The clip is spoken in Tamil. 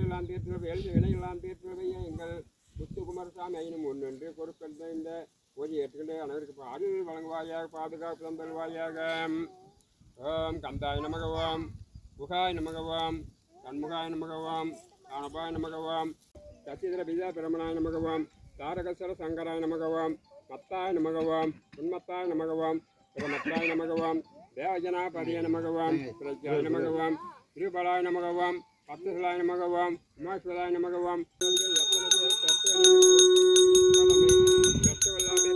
தீர்த்து எழுதி வினையெல்லாம் தீர்த்து எங்கள் முத்து குமாரசாமி ஐயனும் ஒன்று கொடுக்கின்ற இந்த ஒரு ஏற்றுக்கின்ற அனைவருக்கு அருள் வழங்குவாயாக பாதுகாப்பு தந்தல்வாயாக. ஓம் கந்தாய நமகவாம் குகாய நமகவாம் கண்முகாய நமகவாம் காணபாய நமகவாம் சசிதர பிதா பிரமணாய நமகவாம் தாரகஸ்வர சங்கராய நமகவாம் மத்தாய நமகவாம் உன்மத்தாய நமகவாம் பிரமத்தாய நமகவாம் தேவஜனாபதிய நமகவாம் பிரஜாய நமகவாம் திருபலாய நமகவாம் பத்துகளாய நமகவாம் உமாஸ்வராய நமகவாம் பெற்றவெல்லாமே